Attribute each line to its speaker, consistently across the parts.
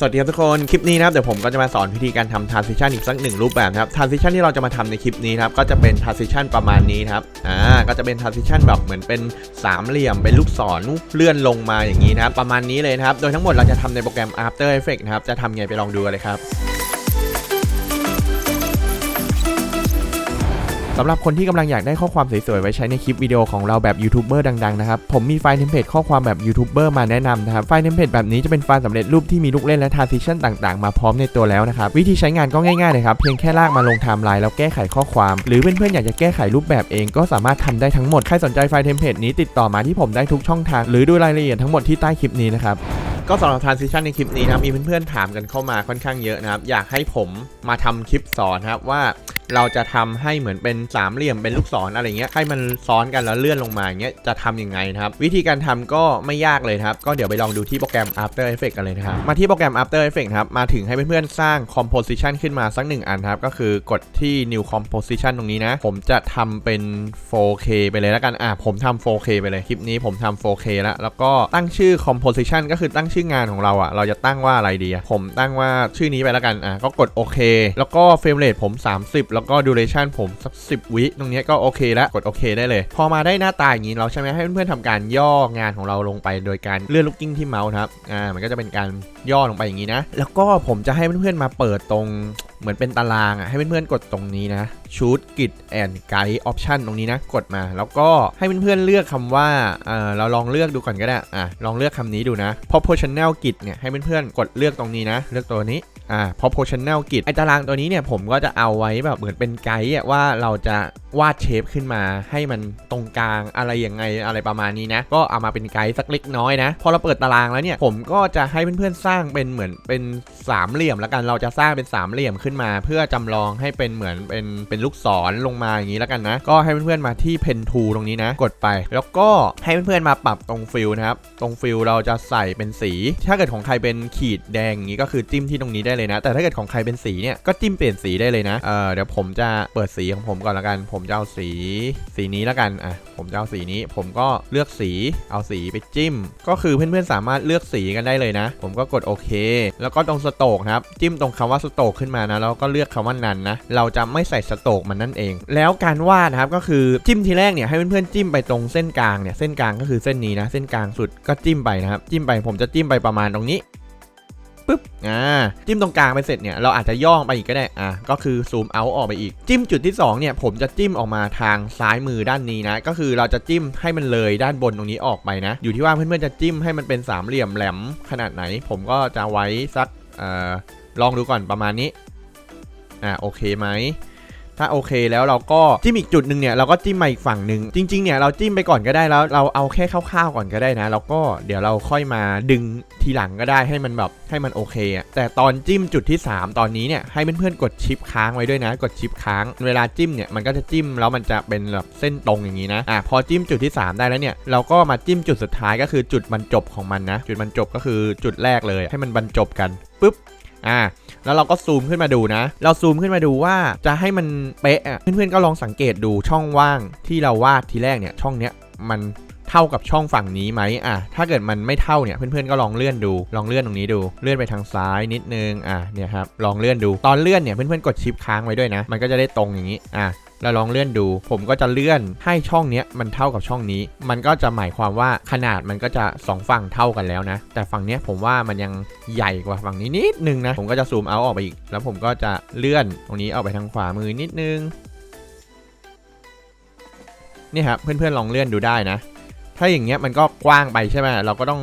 Speaker 1: สวัสดีครับทุกคน คลิปนี้นะครับเดี๋ยวผมก็จะมาสอนวิธีการทำ transition อีกสักหนึ่งรูปแบบนะครับ transition ที่เราจะมาทำในคลิปนี้นะครับก็จะเป็น transition ประมาณนี้ครับ อ่า ก็จะเป็น transition แบบเหมือนเป็นสามเหลี่ยม เป็นลูกศรเลื่อนลงมาอย่างนี้นะครับ ประมาณนี้เลยนะครับ โดยทั้งหมดเราจะทำในโปรแกรม After Effects นะครับ จะทำไงไปลองดูกันเลยครับ สำหรับคนที่กำลังอยากได้ข้อความสวยๆ ไว้ใช้ในคลิปวิดีโอของเราแบบยูทูบเบอร์ดังๆ นะครับ ผมมีไฟล์เทมเพลตข้อความแบบยูทูบเบอร์มาแนะนำนะครับ ไฟล์เทมเพลตแบบนี้จะเป็นไฟล์สำเร็จรูปที่มีลูกเล่นและ transition ต่างๆ มาพร้อมในตัวแล้วนะครับ วิธีใช้งานก็ง่ายๆเลยครับ เพียงแค่ลากมาลงไทม์ไลน์แล้วแก้ไขข้อความ หรือเพื่อนๆ อยากจะแก้ไขรูปแบบเองก็สามารถทำได้ทั้งหมด ใครสนใจไฟล์เทมเพลตนี้ติดต่อมาที่ผมได้ทุกช่องทาง หรือดูรายละเอียดทั้งหมดที่ใต้คลิปนี้นะครับก็สำหรับ transition ในคลิปนี้นะมีเพื่อนๆถามกันเข้ามาค่อนข้างเยอะนะครับอยากให้ผมมาทำคลิปสอนครับว่า เราจะทำให้เหมือนเป็นสามเหลี่ยมเป็นลูกศรอะไรเงี้ยให้มันซ้อนกันแล้วเลื่อนลงมาอย่างเงี้ยจะทำยังไงนะครับ วิธีการทำก็ไม่ยากเลยครับ ก็เดี๋ยวไปลองดูที่โปรแกรม After Effects กันเลยนะครับ มาที่โปรแกรม After Effects ครับ มาถึงให้เพื่อนๆสร้าง composition ขึ้นมาสักหนึ่งอันครับ ก็คือกดที่ new composition ตรงนี้นะ ผมจะทำเป็น 4K ไปเลยแล้วกันอะผมทำ 4K ไปเลยคลิปนี้ผมทำ 4K แล้วแล้วก็ตั้งชื่อ composition ก็คือตั้งชื่องานของเราอะเราจะตั้งว่าอะไรดีอะผมตั้งว่าชื่อนี้ไปแล้วกันอะก็กดโอเคแล้วก็เฟรมเรทผม 30แล้วก็ดูเรชั่นผมสักสิบวิตรงนี้ก็โอเคแล้วกดโอเคได้เลย พอมาได้หน้าตาอย่างนี้เราใช่ไหมให้เพื่อนๆทำการย่องานของเราลงไปโดยการเลื่อนลูกกิ้งที่เมาส์ครับอ่ามันก็จะเป็นการย่อลงไปอย่างนี้นะ แล้วก็ผมจะให้เพื่อนๆมาเปิดตรงเหมือนเป็นตารางอะให้เพื่อนๆกดตรงนี้นะชูดกิดแอนไกด์ออปชันตรงนี้นะ กดมา แล้วก็ให้เพื่อนๆเลือกคำว่าเออเราลองเลือกดูก่อนก็ได้อะลองเลือกคำนี้ดูนะ proportional git เนี่ยให้เพื่อนๆกดเลือกตรงนี้นะ เลือกตัวนี้อ่า proportional grid ไอตารางตัวนี้เนี่ยผมก็จะเอาไว้แบบเหมือนเป็นไกด์ว่าเราจะวาดเชฟขึ้นมาให้มันตรงกลางอะไรยังไงอะไรประมาณนี้นะ ก็เอามาเป็นไกด์สักเล็กน้อยนะ พอเราเปิดตารางแล้วเนี่ย ผมก็จะให้เพื่อนๆสร้างเป็นเหมือนเป็นสามเหลี่ยมแล้วกันเราจะสร้างเป็นสามเหลี่ยมขึ้นมา เพื่อจำลองให้เป็นเหมือนเป็นเป็นลูกศรลงมาอย่างนี้แล้วกันนะ ก็ให้เพื่อนๆมาที่ pen tool ตรงนี้นะ กดไป แล้วก็ให้เพื่อนๆมาปรับตรงฟิลนะครับตรงฟิลเราจะใส่เป็นสี ถ้าเกิดของใครเป็นขีดแดงอย่างนี้ก็คือจิ้มที่ตรงนี้ได้เลยนะ แต่ถ้าเกิดของใครเป็นสีเนี่ยก็จิ้มเปลี่ยนสีได้เลยนะเออเดี๋ยวผมจะเปิดสีของผมก่อนละกันผมมจะเอาสีสีนี้และกันอะผมจะเอาสีนี้ ผมก็เลือกสีเอาสีไปจิ้ม ก็คือเพื่อนๆสามารถเลือกสีกันได้เลยนะ ผมก็กดโอเค แล้วก็ตรงสโตกครับ จิ้มตรงคำว่าสโตกขึ้นมานะแล้วก็เลือกคำว่านันนะ เราจะไม่ใส่สโตกมันนั่นเอง แล้วการวาดนะครับก็คือจิ้มทีแรกเนี่ยให้เพื่อนๆจิ้มไปตรงเส้นกลางเนี่ยเส้นกลางก็คือเส้นนี้นะ เส้นกลางสุดก็จิ้มไปนะครับจิ้มไปผมจะจิ้มไปประมาณตรงนี้ ปึ๊บอ่าจิ้มตรงกลางไปเสร็จเนี่ยเราอาจจะย่องไปอีกก็ได้อ่าก็คือซูมเอาออกไปอีก จิ้มจุดที่2เนี่ยผมจะจิ้มออกมาทางซ้ายมือด้านนี้นะ ก็คือเราจะจิ้มให้มันเลยด้านบนตรงนี้ออกไปนะ อยู่ที่ว่าเพื่อนๆจะจิ้มให้มันเป็นสามเหลี่ยมแหลมขนาดไหน ผมก็จะไว้สักเอ่อลองดูก่อนประมาณนี้อ่าโอเคไหม ถ้าโอเคแล้วเราก็จิ้มอีกจุดหนึ่งเนี่ยเราก็จิ้มมาอีกฝั่งหนึ่งจริงๆเนี่ยเราจิ้มไปก่อนก็ได้แล้วเราเอาแค่คร่าวๆก่อนก็ได้นะแล้วก็เดี๋ยวเราค่อยมาดึงทีหลังก็ได้ให้มันแบบให้มันโอเคอะแต่ตอนจิ้มจุดที่ 3 ตอนนี้เนี่ยให้เพื่อนๆกดชิปค้างไว้ด้วยนะกดชิปค้าง เวลาจิ้มเนี่ยมันก็จะจิ้มแล้วมันจะเป็นแบบเส้นตรงอย่างนี้นะอะพอจิ้มจุดที่ 3 ได้แล้วเนี่ยเราก็มาจิ้มจุดสุดท้ายก็คือจุดบรรจบของมันนะ จุดบรรจบก็คือจุดแรกเลย ให้มันบรรจบกันปุ๊บ อ่าแล้วเราก็ซูมขึ้นมาดูนะ เราซูมขึ้นมาดูว่าจะให้มันเป๊ะอะเพื่อนๆก็ลองสังเกตดูช่องว่างที่เราวาดทีแรกเนี่ยช่องเนี้ยมันเท่ากับช่องฝั่งนี้ไหมอะ ถ้าเกิดมันไม่เท่าเนี่ย เพื่อนๆก็ลองเลื่อนดู ลองเลื่อนตรงนี้ดู เลื่อนไปทางซ้ายนิดนึง อะ เนี่ยครับ ลองเลื่อนดู ตอนเลื่อนเนี่ย เพื่อนๆกดชิปค้างไว้ด้วยนะ มันก็จะได้ตรงอย่างนี้ อะ เราลองเลื่อนดู ผมก็จะเลื่อนให้ช่องเนี้ยมันเท่ากับช่องนี้ มันก็จะหมายความว่าขนาดมันก็จะสองฝั่งเท่ากันแล้วนะ แต่ฝั่งเนี้ยผมว่ามันยังใหญ่กว่าฝั่งนี้นิดนึงนะ ผมก็จะซูมเอาออกไปอีก แล้วผมก็จะเลื่อนตรงนี้เอาไปทางขวามือนิดนึง นี่ครับเพื่อนๆลองเลื่อนดูได้นะ ถ้าอย่างเงี้ยมันก็กว้างไปใช่ไหมเราก็ต้อง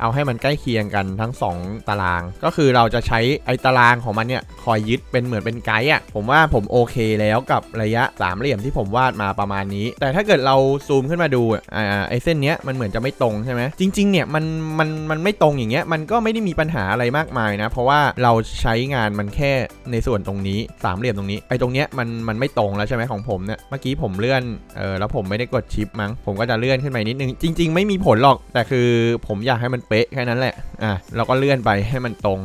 Speaker 1: เอาให้มันใกล้เคียงกันทั้ง 2 ตาราง ก็คือเราจะใช้ไอ้ตารางของมันเนี่ยคอยยึดเป็นเหมือนเป็นไกด์อะผมว่าผมโอเคแล้วกับระยะสามเหลี่ยมที่ผมวาดมาประมาณนี้ แต่ถ้าเกิดเราซูมขึ้นมาดูอะอ่าไอ้เส้นเนี้ยมันเหมือนจะไม่ตรงใช่ไหมจริง ๆ เนี่ยมันมันมันไม่ตรงอย่างเงี้ยมันก็ไม่ได้มีปัญหาอะไรมากมายนะ เพราะว่าเราใช้งานมันแค่ในส่วนตรงนี้สามเหลี่ยมตรงนี้ไอ้ตรงเนี้ยมันมันไม่ตรงแล้วใช่ไหมของผมเนี่ยเมื่อกี้ผมเลื่อนเออแล้วผมไม่ได้กดชิปมั้งผมก็จะเลื่อนขึ้นไปนิดนึงจริง ๆ ไม่มีผลหรอกแต่คือผมอยากให้มันเป๊ะแค่นั้นแหละ อะเราก็เลื่อนไปให้มันตรง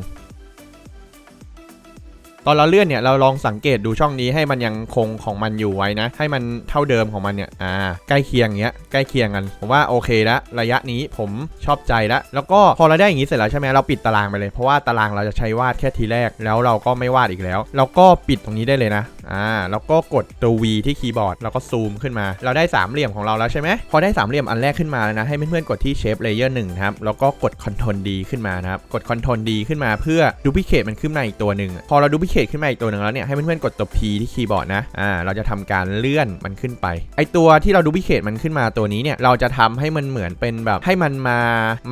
Speaker 1: ตอนเราเลื่อนเนี่ยเราลองสังเกตดูช่องนี้ให้มันยังคงของมันอยู่ไว้นะ ให้มันเท่าเดิมของมันเนี่ยอ่าใกล้เคียงเงี้ยใกล้เคียงกันผมว่าโอเคแล้วระยะนี้ผมชอบใจแล้วแล้วก็พอเราได้อย่างนี้เสร็จแล้วใช่ไหมเราปิดตารางไปเลยเพราะว่าตารางเราจะใช้วาดแค่ทีแรกแล้วเราก็ไม่วาดอีกแล้ว เราก็ปิดตรงนี้ได้เลยนะอ่าแล้วก็กดตัว V ที่คีย์บอร์ดแล้วก็ซูมขึ้นมา เราได้สามเหลี่ยมของเราแล้วใช่ไหมพอได้สามเหลี่ยมอันแรกขึ้นมาแล้วนะให้เพื่อนๆกดที่ Shape Layer 1นะครับแล้วก็กด Ctrl D ขึ้นมานะครับกด Ctrl D ขึ้นมาเพื่อ Duplicate มันขึ้นมาอีกตัวหนึ่งพอเรา Duplicate ขึ้นมาอีกตัวหนึ่งแล้วเนี่ยให้เพื่อนๆกดตัว P ที่คีย์บอร์ดนะอ่าเราจะทำการเลื่อนมันขึ้นไป ไอตัวที่เรา Duplicate มันขึ้นมาตัวนี้เนี่ยเราจะทำให้มันเหมือนเป็นแบบให้มันมา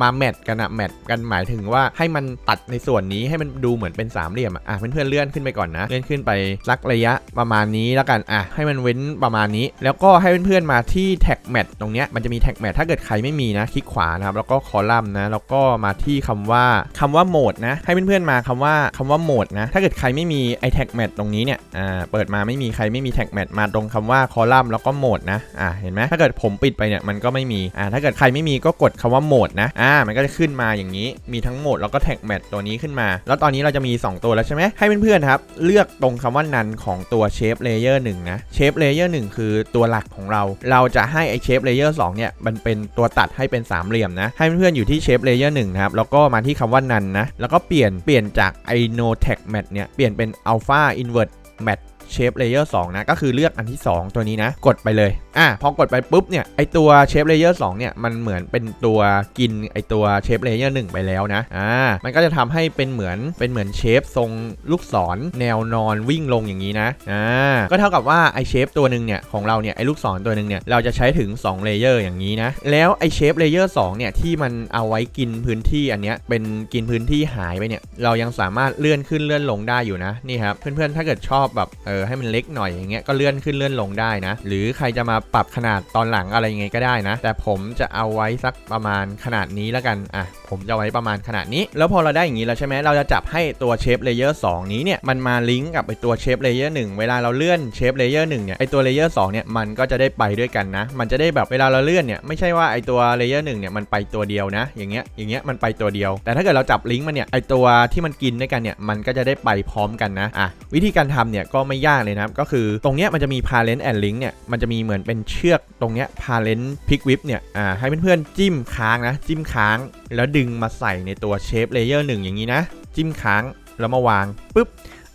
Speaker 1: มาแมทกันอะแมทกันหมายถึงว่าให้มันตัดในส่วนนี้ให้มันดูเหมือนเป็นสามเหลี่ยมอะอะเพื่อนๆเลื่อนขึ้นไปก่อนนะเลื่อนขึ้นไปสักระยะประมาณนี้แล้วกันอะให้มันเว้นประมาณนี้ แล้วก็ให้เพื่อนๆมาที่แท็กแมทตรงเนี้ยมันจะมีแท็กแมทถ้าเกิดใครไม่มีนะคลิกขวานะครับแล้วก็คอลัมน์นะแล้วก็มาที่คำว่าคำว่าโหมดนะให้เพื่อนๆมาคำว่าคำว่าโหมดนะถ้าเกิดใครไม่มีมีไอแท็กแมทตรงนี้เนี่ย อ่า เปิดมาไม่มีใครไม่มีแท็กแมทมาตรงคำว่าคอลัมน์แล้วก็โหมดนะ อ่า เห็นไหมถ้าเกิดผมปิดไปเนี่ยมันก็ไม่มี อ่า ถ้าเกิดใครไม่มีก็กดคำว่าโหมดนะ อ่า มันก็จะขึ้นมาอย่างนี้ มีทั้งโหมดแล้วก็แท็กแมทตัวนี้ขึ้นมา แล้วตอนนี้เราจะมี 2 ตัวแล้วใช่ไหมให้เพื่อนๆครับ เลือกตรงคำว่านันของตัวเชฟเลเยอร์1นะ เชฟเลเยอร์1คือตัวหลักของเรา เราจะให้ไอเชฟเลเยอร์2เนี่ย มันเป็นตัวตัดให้เป็นสามเหลี่ยมนะ ให้เพื่อนๆอยู่ที่เชฟเลเยอร์1นะครับ แล้วก็มาที่คำว่านันนะ แล้วก็เปลี่ยน เปลี่ยนจากไอโนแท็กแมทเนี่ย เปลี่ยนเเป็น Alpha Invert Match เชฟเลเยอร์2นะก็คือเลือกอันที่ 2 ตัวนี้นะ กดไปเลยอะพอกดไปปุ๊บเนี่ยไอตัวเชฟเลเยอร์2เนี่ยมันเหมือนเป็นตัวกินไอตัวเชฟเลเยอร์1ไปแล้วนะอ่ามันก็จะทำให้เป็นเหมือนเป็นเหมือนเชฟทรงลูกศรแนวนอนวิ่งลงอย่างนี้นะอ่าก็เท่ากับว่าไอเชฟตัวหนึ่งเนี่ยของเราเนี่ยไอลูกศรตัวหนึ่งเนี่ยเราจะใช้ถึง2เลเยอร์อย่างนี้นะแล้วไอเชฟเลเยอร์2เนี่ยที่มันเอาไว้กินพื้นที่อันเนี้ยเป็นกินพื้นที่หายไปเนี่ยเรายังสามารถเลื่อนขึ้นเลื่อนลงได้อยู่นะนี่ครับเพื่อนๆถ้าเกิดชอบแบบเออให้มันเล็กหน่อยอย่างเงี้ยก็เลื่อนขึ้นเลื่อนลงได้นะ หรือใครจะมาปรับขนาดตอนหลังอะไรยังไงก็ได้นะ แต่ผมจะเอาไว้สักประมาณขนาดนี้แล้วกันอะผมจะไว้ประมาณขนาดนี้ แล้วพอเราได้อย่างนี้แล้วใช่ไหมเราจะจับให้ตัวเชฟเลเยอร์2นี้เนี่ยมันมาลิงก์กับไอตัวเชฟเลเยอร์1เวลาเราเลื่อนเชฟเลเยอร์1เนี่ยไอตัวเลเยอร์2เนี่ยมันก็จะได้ไปด้วยกันนะ มันจะได้แบบเวลาเราเลื่อนเนี่ยไม่ใช่ว่าไอตัวเลเยอร์1เนี่ยมันไปตัวเดียวนะ อย่างเงี้ยอย่างเงี้ยมันไปตัวเดียว แต่ถ้าเกิดเราจับลิงก์มันเนี่ยไอตัวที่มันกินด้วยกันเนี่ยมันก็จะได้ไปพร้อมกันนะอะวิธีการทำเนี่ยก็ไม่ยากเลยนะครับก็คือตรงเนี้ยมันจะมี parent and link เนี่ยมันจะมีเหมือนเป็นเชือกตรงเนี้ย parent pick whip เนี่ยอ่าให้เพื่อนๆจิ้มค้างนะจิ้มค้าง แล้วดึงมาใส่ในตัวเชฟเลเยอร์หนึ่งอย่างนี้นะ จิ้มค้างแล้วมาวางปุ๊บ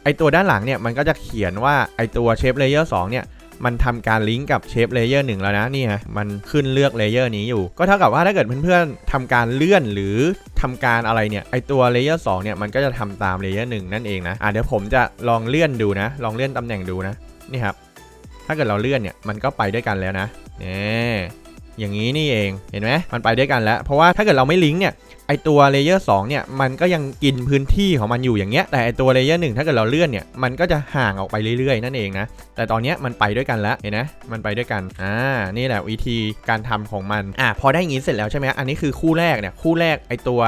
Speaker 1: ไอตัวด้านหลังเนี่ยมันก็จะเขียนว่าไอตัวเชฟเลเยอร์สเนี่ย มันทำการลิงก์กับเชฟเลเยอร์หนึ่งแล้วนะนี่ฮะมันขึ้นเลือกเลเยอร์นี้อยู่ ก็เท่ากับว่าถ้าเกิดเพื่อนๆทำการเลื่อนหรือทำการอะไรเนี่ยไอตัวเลเยอร์สเนี่ยมันก็จะทำตามเลเยอร์หนึ่งนั่นเองนะอะเดี๋ยวผมจะลองเลื่อนดูนะ ลองเลื่อนตำแหน่งดูนะนี่ครับถ้าเกิดเราเลื่อนเนี่ยมันก็ไปด้วยกันแล้วนะเนี่อย่างนี้นี่เองเห็นไหมมันไปด้วยกันแล้ว เพราะว่าถ้าเกิดเราไม่ลิงก์เนี่ย ไอตัวเลเยอร์2เนี่ยมันก็ยังกินพื้นที่ของมันอยู่อย่างเงี้ยแต่ไอตัวเลเยอร์1ถ้าเกิดเราเลื่อนเนี่ยมันก็จะห่างออกไปเรื่อยๆ นั่นเองนะแต่ตอนเนี้ยมันไปด้วยกันแล้วเห็นไหมมันไปด้วยกันอ่านี่แหละวิธีการทำของมันอ่าพอได้งี้เสร็จแล้วใช่ไหมอันนี้คือคู่แรกเนี่ยคู่แรกไอตัว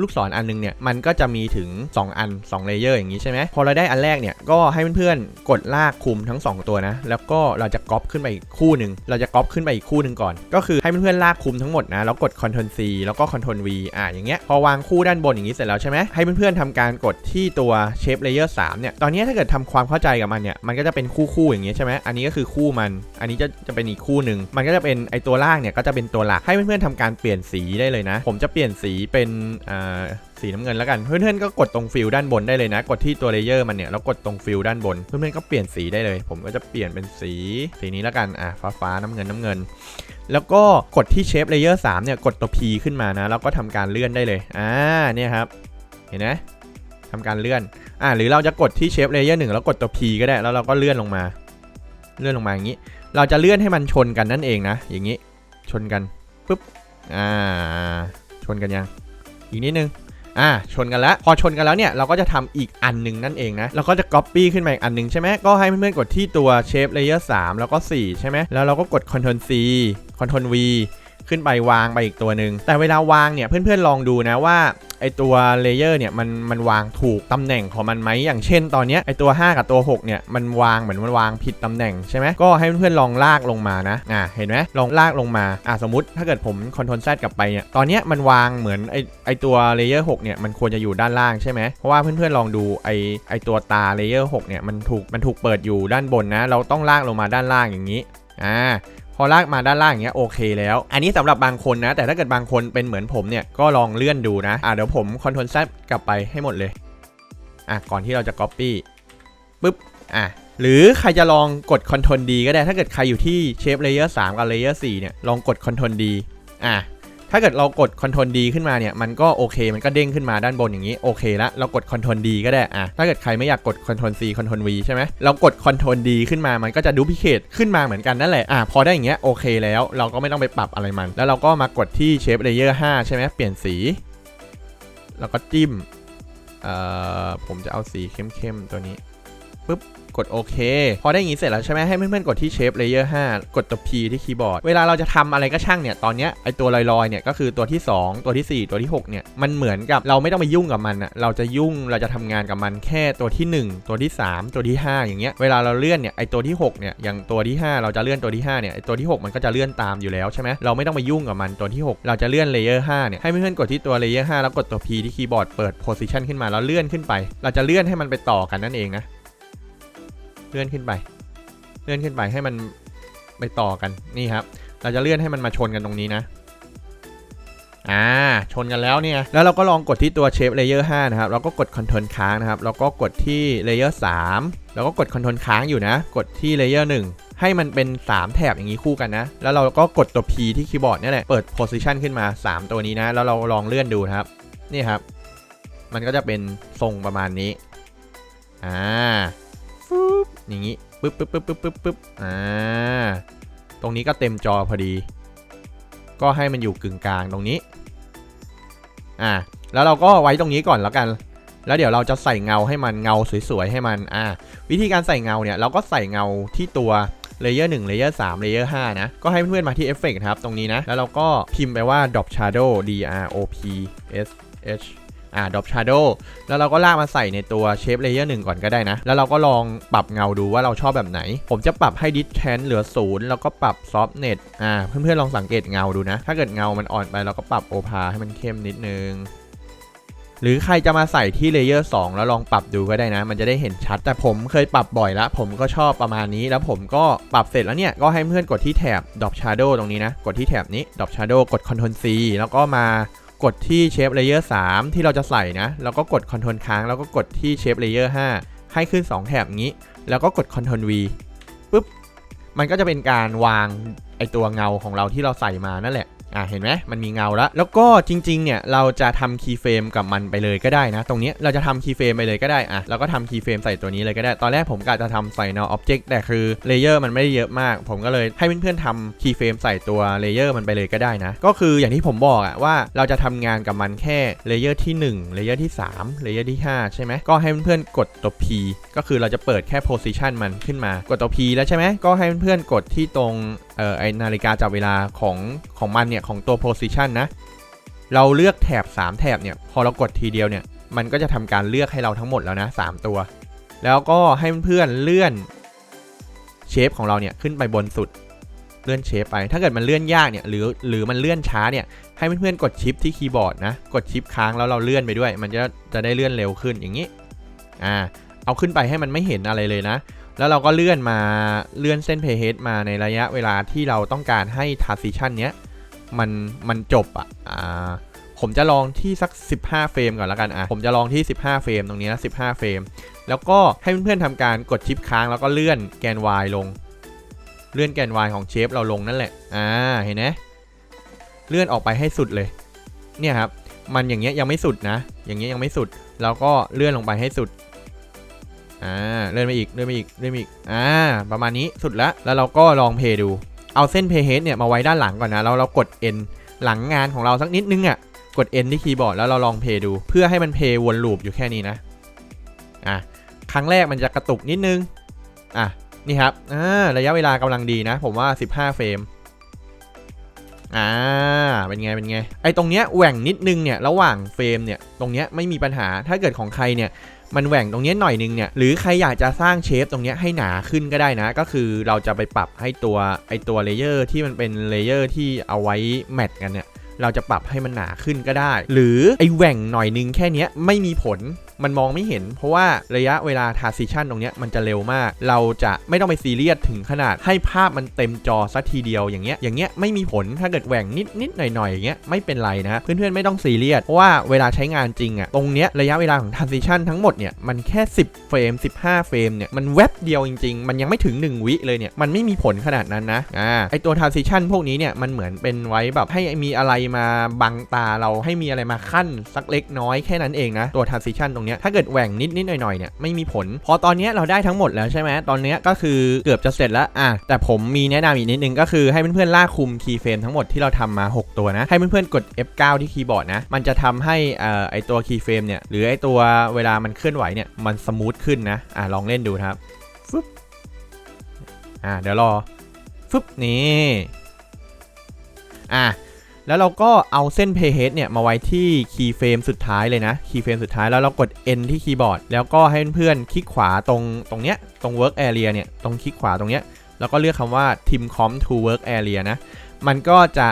Speaker 1: ลูกศรอันนึงเนี่ยมันก็จะมีถึง 2 อัน2เลเยอร์อย่างงี้ใช่ไหมพอเราได้อันแรกเนี่ยก็ให้เพื่อนๆกดลากคุมทั้ง 2 ตัวนะแล้วก็เราจะก๊อปขึ้นไปอีกคู่หนึ่งเราจะก๊อปขึ้นไปอีกคู่หนึ่งก่อน ก็คือให้เพื่อนๆลากคุมทั้งหมดนะแล้วกด Ctrl C แล้วก็ Ctrl V อ่าอย่างเงี้ยพอวางคู่ด้านบนอย่างนี้เสร็จแล้วใช่ไหมให้เพื่อนๆทำการกดที่ตัวเชฟเลเยอร์สามเนี่ยตอนนี้ถ้าเกิดทำความเข้าใจกับมันเนี่ยมันก็จะเป็นคู่ๆอย่างนี้ใช่ไหมอันนี้ก็คือคู่มัน อันนี้จะจะเป็นอีกคู่หนึ่งมันก็จะเป็นไอตัวล่างเนี่ยก็จะเป็นตัวหลักให้เพื่อนๆทำการเปลี่ยนสีได้เลยนะ ผมจะเปลี่ยนสีเป็นอ่าสีน้ำเงินแล้วกัน เพื่อนๆก็กดตรงฟิลด้านบนได้เลยนะ กดที่ตัวเลเยอร์มันเนี่ยแล้วกดตรงฟิลด้านบน เพื่อนๆก็เปลี่ยนสีได้เลย ผมก็จะเปลี่ยนเป็นสีสีนี้แล้วกันอะฟ้าฟ้าน้ำเงินน้ำเงิน แล้วก็กดที่เชฟเลเยอร์3เนี่ยกดตัว P ขึ้นมานะแล้วก็ทำการเลื่อนได้เลยอ่าเนี่ยครับเห็นไหมทำการเลื่อนอ่าหรือเราจะกดที่เชฟเลเยอร์หนึ่งแล้วกดตัว P ก็ได้แล้วเราก็เลื่อนลงมา เลื่อนลงมาอย่างนี้ เราจะเลื่อนให้มันชนกันนั่นเองนะ อย่างนี้ชนกันปุ๊บอ่าชนกันยังอีกนิดนึง อ่าชนกันแล้ว พอชนกันแล้วเนี่ยเราก็จะทำอีกอันหนึ่งนั่นเองนะเราก็จะ copy ขึ้นมาอีกอันหนึ่งใช่ไหมก็ให้เพื่อนๆกดที่ตัวเชฟเลเยอร์3แล้วก็ 4 ใช่ไหมแล้วเราก็กด Ctrl C Ctrl V ขึ้นไปวางไปอีกตัวหนึ่งแต่เวลาวางเนี่ยเพื่อนๆลองดูนะว่าไอตัวเลเยอร์เนี่ยมันมันวางถูกตำแหน่งของมันไหมอย่างเช่นตอนนี้ไอตัว 5 กับตัว 6 เนี่ยมันวางเหมือนมันวางผิดตำแหน่งใช่ไหมก็ให้เพื่อนๆลองลากลงมานะอ่าเห็นไหมลองลากลงมาอ่าสมมติถ้าเกิดผมคอนโทรลแซกลับไปเนี่ยตอนนี้มันวางเหมือนไอไอตัวเลเยอร์6เนี่ยมันควรจะอยู่ด้านล่างใช่ไหมเพราะว่าเพื่อนๆลองดูไอไอตัวตาเลเยอร์6เนี่ยมันถูกมันถูกเปิดอยู่ด้านบนนะ เราต้องลากลงมาด้านล่างอย่างนี้อ่า พอลากมาด้านล่างอย่างเงี้ยโอเคแล้ว อันนี้สำหรับบางคนนะ แต่ถ้าเกิดบางคนเป็นเหมือนผมเนี่ยก็ลองเลื่อนดูนะอะเดี๋ยวผมคอนโทรลแซกลับไปให้หมดเลยอะก่อนที่เราจะ Copy ปึ๊บอะหรือใครจะลองกดคอนโทรลดีก็ได้ถ้าเกิดใครอยู่ที่เชฟเลเยอร์3กับเลเยอร์4เนี่ยลองกดคอนโทรลดีอะ ถ้าเกิดเรากด Ctrl D ขึ้นมาเนี่ย มันก็โอเค มันก็เด้งขึ้นมาด้านบนอย่างนี้โอเคแล้วเรากด Ctrl D ก็ได้อะถ้าเกิดใครไม่อยากกด Ctrl C Ctrl V ใช่ไหมเรากด Ctrl D ขึ้นมา มันก็จะดูพิเคทขึ้นมาเหมือนกันนั่นแหละอะพอได้อย่างเงี้ยโอเคแล้ว เราก็ไม่ต้องไปปรับอะไรมัน แล้วเราก็มากดที่ Shape Layer 5 ใช่ไหมเปลี่ยนสีแล้วก็จิ้มเอ่อผมจะเอาสีเข้มๆตัวนี้ปุ๊บ กดโอเค พอได้อย่างนี้เสร็จแล้วใช่ไหมให้เพื่อนๆกดที่ Shape Layer 5กดตัว P ที่คีย์บอร์ด เวลาเราจะทำอะไรก็ช่างเนี่ย ตอนเนี้ยไอตัวลอยๆเนี่ยก็คือตัวที่ 2 ตัวทีสี่ 4 ตัวที่ 6 เนี่ย มันเหมือนกับเราไม่ต้องไปยุ่งกับมันอะเราจะยุ่งเราจะทำงานกับมันแค่ตัวที่ 1 ตัวที่ 3 ตัวที่ 5 อย่างเงี้ยเวลาเราเลื่อนเนี่ยไอตัวที่6เนี่ยอย่างตัวที่ 5 เราจะเลื่อนตัวที่5เนี่ยไอตัวที่ 6 มันก็จะเลื่อนตามอยู่แล้วใช่ไหมเราไม่ต้องไปยุ่งกับมันตัวที่ 6 เราจะเลื่อน Layer 5เนี่ยให้เพื่อนๆกดที่ตัว Layer 5แล้วกดตัว P ที่คีย์บอร์ดเปิด Position ขึ้นมาแล้วเลื่อนขึ้นไป เราจะเลื่อนให้มันไปต่อกันนั่นเองนะ เลื่อนขึ้นไป เลื่อนขึ้นไปให้มันไปต่อกันนี่ครับ เราจะเลื่อนให้มันมาชนกันตรงนี้นะอ่าชนกันแล้วเนี่ยแล้วเราก็ลองกดที่ตัว Shape Layer 5นะครับเราก็กด Control ค้างนะครับ แล้วก็กดที่ Layer 3แล้วก็กด Control ค้างอยู่นะ กดที่ Layer 1ให้มันเป็น 3 แถบอย่างนี้คู่กันนะ แล้วเราก็กดตัว P ที่คีย์บอร์ดเนี่ยแหละเปิด Position ขึ้นมา 3 ตัวนี้นะ แล้วเราลองเลื่อนดูนะครับนี่ครับ มันก็จะเป็นทรงประมาณนี้อ่าฟึบ อย่างนี้ปึ๊บปึ๊บปึ๊บปึ๊บปึ๊บปึ๊บอ่าตรงนี้ก็เต็มจอพอดี ก็ให้มันอยู่กึ่งกลางตรงนี้อ่าแล้วเราก็ไว้ตรงนี้ก่อนแล้วกัน แล้วเดี๋ยวเราจะใส่เงาให้มันเงาสวยๆให้มันอ่าวิธีการใส่เงาเนี่ยเราก็ใส่เงาที่ตัวเลเยอร์1เลเยอร์3เลเยอร์5นะ ก็ให้เพื่อนๆมาที่เอฟเฟกนะครับ ตรงนี้นะ แล้วเราก็พิมพ์ไปว่า drop shadow d r o p s h อ่า drop shadow แล้วเราก็ลากมาใส่ในตัว shape layer 1ก่อนก็ได้นะ แล้วเราก็ลองปรับเงาดูว่าเราชอบแบบไหน ผมจะปรับให้ distance เหลือศูนย์แล้วก็ปรับ softness อ่าเพื่อนๆลองสังเกตเงาดูนะ ถ้าเกิดเงามันอ่อนไปเราก็ปรับ opacity ให้มันเข้มนิดนึงหรือใครจะมาใส่ที่เลเยอร์2แล้วลองปรับดูก็ได้นะ มันจะได้เห็นชัด แต่ผมเคยปรับบ่อยแล้วผมก็ชอบประมาณนี้ แล้วผมก็ปรับเสร็จแล้วเนี่ย ก็ให้เพื่อนกดที่แถบ drop shadow ตรงนี้นะ กดที่แถบนี้ drop shadow กด Ctrl C แล้วก็มา กดที่เชฟเลเยอร์3ที่เราจะใส่นะแล้วก็กด Ctrl ค้างแล้วก็กดที่เชฟเลเยอร์5ให้ขึ้น 2 แถบงี้ แล้วก็กด Ctrl V ปุ๊บมันก็จะเป็นการวางไอตัวเงาของเราที่เราใส่มานั่นแหละ อะเห็นไหมมันมีเงาแล้ว แล้วก็จริงๆเนี่ยเราจะทำคีย์เฟรมกับมันไปเลยก็ได้นะ ตรงนี้เราจะทำคีย์เฟรมไปเลยก็ได้อะเราก็ทำคีย์เฟรมใส่ตัวนี้เลยก็ได้ ตอนแรกผมกะจะทำใส่ null object แต่คือเลเยอร์มันไม่ได้เยอะมาก ผมก็เลยให้เพื่อนๆทำคีย์เฟรมใส่ตัวเลเยอร์มันไปเลยก็ได้นะ ก็คืออย่างที่ผมบอกอะว่าเราจะทำงานกับมันแค่เลเยอร์ที่1เลเยอร์ที่3เลเยอร์ที่5ใช่ไหมก็ให้เพื่อนๆกดตัว P ก็คือเราจะเปิดแค่ position มันขึ้นมากดตัว P แล้วใช่ไหมก็ให้เพื่อนๆกดที่ตรงเอ่อไอนาฬิกาจับเวลาของของมันเนี่ยของตัว position นะ เราเลือกแถบ 3 แถบเนี่ย พอเรากดทีเดียวเนี่ย มันก็จะทำการเลือกให้เราทั้งหมดแล้วนะ 3 ตัว แล้วก็ให้เพื่อนเลื่อนเชฟของเราเนี่ยขึ้นไปบนสุด เลื่อนเชฟไป ถ้าเกิดมันเลื่อนยากเนี่ย หรือหรือมันเลื่อนช้าเนี่ย ให้เพื่อนๆกดชิปที่คีย์บอร์ดนะ กดชิปค้างแล้วเราเลื่อนไปด้วย มันจะจะได้เลื่อนเร็วขึ้นอย่างนี้ อ่า เอาขึ้นไปให้มันไม่เห็นอะไรเลยนะแล้วเราก็เลื่อนมาเลื่อนเส้นเพย์เฮดมาในระยะเวลาที่เราต้องการให้ transition เนี้ย มันมันจบอะอ่าผมจะลองที่สัก 15 เฟรมก่อนแล้วกันอะผมจะลองที่ 15 เฟรมตรงนี้นะ15 เฟรม แล้วก็ให้เพื่อนๆทำการกดชิปค้างแล้วก็เลื่อนแกน Y ลง เลื่อนแกน Y ของเชฟเราลงนั่นแหละ อ่า เห็นไหมเลื่อนออกไปให้สุดเลย เนี่ยครับ มันอย่างเงี้ยยังไม่สุดนะ อย่างเงี้ยยังไม่สุด แล้วก็เลื่อนลงไปให้สุด อ่า เลื่อนไปอีก เลื่อนไปอีก เลื่อนไปอีก อ่า ประมาณนี้สุดล้วแล้วเราก็ลองเพย์ดู เอาเส้นเพย์เฮดเนี่ยมาไว้ด้านหลังก่อนนะแล้วเรากด N หลังงานของเราสักนิดนึงอะ่ะกด N ที่คีย์บอร์ดแล้วเราลองเพย์ดู เพื่อให้มันเพย์วนลูปอยู่แค่นี้นะอะครั้งแรกมันจะกระตุกนิดนึงอะนี่ครับอ่าระยะเวลากำลังดีนะ ผมว่า 15 เฟรมอ่าเป็นไงเป็นไงไอ้ตรงเนี้ยแหว่งนิดนึงเนี่ยระหว่างเฟรมเนี่ยตรงเนี้ยไม่มีปัญหาถ้าเกิดของใครเนี่ย มันแหว่งตรงนี้หน่อยนึงเนี่ยหรือใครอยากจะสร้างเชฟตรงนี้ให้หนาขึ้นก็ได้นะ ก็คือเราจะไปปรับให้ตัวไอตัวเลเยอร์ที่มันเป็นเลเยอร์ที่เอาไว้แมทกันเนี่ยเราจะปรับให้มันหนาขึ้นก็ได้ หรือไอแหว่งหน่อยนึงแค่นี้ไม่มีผลมันมองไม่เห็น เพราะว่าระยะเวลา transition ตรงเนี้ยมันจะเร็วมาก เราจะไม่ต้องไปซีเรียสถึงขนาดให้ภาพมันเต็มจอสักทีเดียวอย่างเงี้ยอย่างเงี้ยไม่มีผลถ้าเกิดแหว่งนิดนิดหน่อยหน่อยอย่างเงี้ยไม่เป็นไรนะเพื่อนๆไม่ต้องซีเรียสเพราะว่าเวลาใช้งานจริงอะตรงเนี้ยระยะเวลาของ transition ทั้งหมดเนี่ยมันแค่ 10เฟรม15เฟรมเนี่ยมันแวบเดียวจริง ๆ มันยังไม่ถึง 1 วิเลยเนี่ยมันไม่มีผลขนาดนั้นนะอ่าไอตัว transition พวกนี้เนี่ยมันเหมือนเป็นไว้แบบให้มีอะไรมาบังตาเราให้มีอะไรมาขั้นสักเล็กน้อยแค่นั้นเองนะตัว transition ตรงเนี้ยถ้าเกิดแหว่งนิดนิดๆหน่อยๆเนี่ยไม่มีผล พอตอนเนี้ยเราได้ทั้งหมดแล้วใช่ไหมตอนเนี้ยก็คือเกือบจะเสร็จแล้วอะแต่ผมมีแนะนำอีกนิดนึงก็คือให้เพื่อนๆลากคุมคีย์เฟรมทั้งหมดที่เราทำมา 6 ตัวนะ ให้เพื่อนๆกด F9 ที่คีย์บอร์ดนะ มันจะทำให้อ่อไอตัวคีย์เฟรมเนี่ยหรือไอตัวเวลามันเคลื่อนไหวเนี่ยมันสมูทขึ้นนะอะลองเล่นดูครับฟึบอะเดี๋ยวรอฟึบนี่อะ แล้วเราก็เอาเส้น playhead เนี่ยมาไว้ที่คีย์เฟรมสุดท้ายเลยนะคีย์เฟรมสุดท้ายแล้วเรากด N ที่คีย์บอร์ดแล้วก็ให้เพื่อนๆคลิกขวาตรงตรงเนี้ยตรง work area เนี่ยตรงคลิกขวาตรงเนี้ยแล้วก็เลือกคำว่า timcom to work area นะมันก็จะ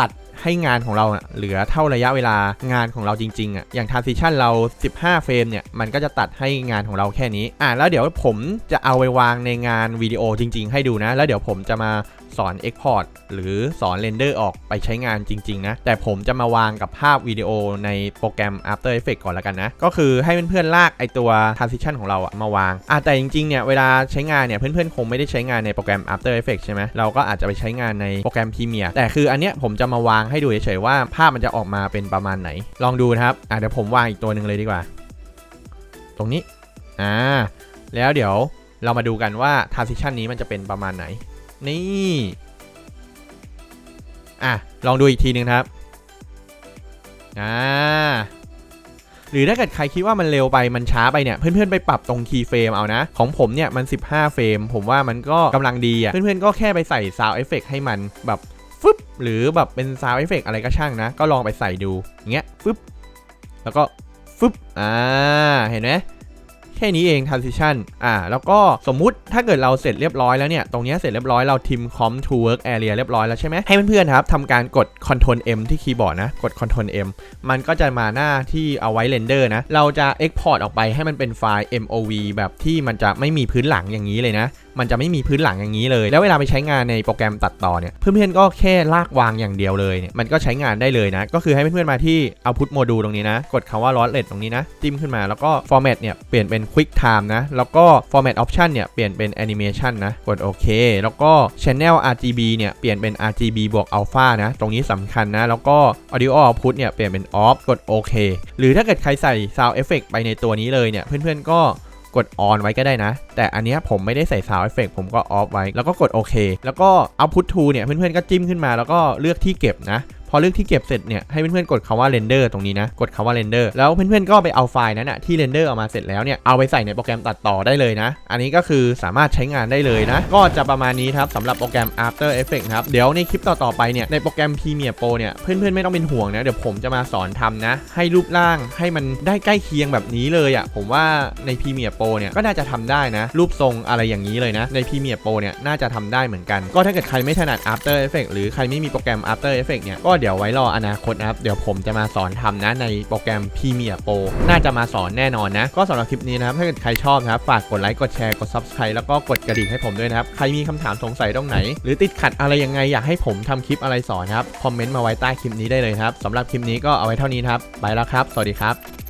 Speaker 1: ตัดให้งานของเราเหลือเท่าระยะเวลางานของเราจริงๆอะอย่าง transition เรา 15 เฟรมเนี่ย มันก็จะตัดให้งานของเราแค่นี้ อะแล้วเดี๋ยวผมจะเอาไปวางในงานวิดีโอจริง ๆ ให้ดูนะ แล้วเดี๋ยวผมจะมา สอน Export หรือสอนเรนเดอร์ออกไปใช้งานจริง ๆ นะ แต่ผมจะมาวางกับภาพวิดีโอในโปรแกรม After Effects ก่อนละกันนะ ก็คือให้เพื่อนๆลากไอตัว transition ของเราอะมาวางอะแต่จริงๆเนี่ยเวลาใช้งานเนี่ยเพื่อนๆ คงไม่ได้ใช้งานในโปรแกรม After Effects ใช่ไหมเราก็อาจจะไปใช้งานในโปรแกรม Premiere แต่คืออันเนี้ยผมจะมาวางให้ดูเฉยๆว่าภาพมันจะออกมาเป็นประมาณไหน ลองดูนะครับอะเดี๋ยวผมวางอีกตัวหนึ่งเลยดีกว่า ตรงนี้อ่าแล้วเดี๋ยวเรามาดูกันว่า transition นี้มันจะเป็นประมาณไหน นี่ อะ ลองดูอีกทีหนึงครับ อ่า หรือถ้าเกิดใครคิดว่ามันเร็วไปมันช้าไปเนี่ย เพื่อนๆไปปรับตรงคีย์เฟรมเอานะ ของผมเนี่ยมัน 15 เฟรม ผมว่ามันก็กำลังดีอะ่ะ เพื่อนๆก็แค่ไปใส่ sound effect ให้มันแบบฟึบหรือแบบเป็น sound effect อะไรก็ช่างนะ ก็ลองไปใส่ดูอย่างเงี้ยฟึบแล้วก็ฟึบอ่า เห็นไหม แค่นี้เอง transition อ่า แล้วก็สมมุติถ้าเกิดเราเสร็จเรียบร้อยแล้วเนี่ย ตรงนี้เสร็จเรียบร้อยเราทิม com to work area เรียบร้อยแล้วใช่ไหมให้เพื่อนๆครับทำการกด control M ที่คีย์บอร์ดนะ กด control M มันก็จะมาหน้าที่เอาไว้เรนเดอร์นะ เราจะ export ออกไปให้มันเป็นไฟล์ MOV แบบที่มันจะไม่มีพื้นหลังอย่างนี้เลยนะ มันจะไม่มีพื้นหลังอย่างนี้เลย แล้วเวลาไปใช้งานในโปรแกรมตัดต่อเนี่ยเพื่อนๆก็แค่ลากวางอย่างเดียวเลยเนี่ยมันก็ใช้งานได้เลยนะ ก็คือให้เพื่อนๆมาที่ output module ตรงนี้นะ กดคำว่า lossless ตรงนี้นะ จิ้มขึ้นมาแล้วก็ format เนี่ยเปลี่ยนเป็น quick time นะ แล้วก็ format option เนี่ยเปลี่ยนเป็น animation นะ กดโอเค แล้วก็ channel RGB เนี่ยเปลี่ยนเป็น RGB บวก alpha นะ ตรงนี้สำคัญนะ แล้วก็ audio output เนี่ยเปลี่ยนเป็น off กดโอเค หรือถ้าเกิดใครใส่ sound effect ไปในตัวนี้เลยเนี่ยเพื่อนๆก็ กดออนไว้ก็ได้นะ แต่อันนี้ผมไม่ได้ใส่ sound effect ผมก็ออฟไว้ แล้วก็กดโอเค แล้วก็เอาพุททูเนี่ยเพื่อนๆก็จิ้มขึ้นมาแล้วก็เลือกที่เก็บนะพอเลือกที่เก็บเสร็จเนี่ยให้เพื่อนๆกดคำว่า render ตรงนี้นะกดคำว่า render แล้วเพื่อนๆก็ไปเอาไฟล์นั้นอะที่ render ออกมาเสร็จแล้วเนี่ยเอาไปใส่ในโปรแกรมตัดต่อได้เลยนะ อันนี้ก็คือสามารถใช้งานได้เลยนะ ก็จะประมาณนี้ครับสำหรับโปรแกรม After Effects ครับเดี๋ยวในคลิปต่อๆไปเนี่ยในโปรแกรม Premiere Pro เนี่ยเพื่อนๆไม่ต้องเป็นห่วงนะเดี๋ยวผมจะมาสอนทำนะให้รูปร่างให้มันได้ใกล้เคียงแบบนี้เลยอะ่ะผมว่าใน Premiere Pro เนี่ยก็น่าจะทำได้นะ รูปทรงอะไรอย่างนี้เลยนะใน Premiere Pro เนี่ยน่าจะทำได้เหมือนกัน ก็ถ้าเกิดใครไม่ถนัด After Effects หรือใครไม่มีโปรแกรม After Effects เนี่ยก็เดี๋ยวไว้รออนาคตนะครับ เดี๋ยวผมจะมาสอนทำนะในโปรแกรม Premiere Pro น่าจะมาสอนแน่นอนนะ ก็สำหรับคลิปนี้นะครับ ถ้าเกิดใครชอบนะครับ ฝากกดไลค์ กดแชร์ กด Subscribe แล้วก็กดกระดิ่งให้ผมด้วยนะครับ ใครมีคำถามสงสัยตรงไหน หรือติดขัดอะไรยังไงอยากให้ผมทำคลิปอะไรสอนนะครับ คอมเมนต์มาไว้ใต้คลิปนี้ได้เลยครับสำหรับคลิปนี้ก็เอาไว้เท่านี้ครับไปแล้วครับ สวัสดีครับ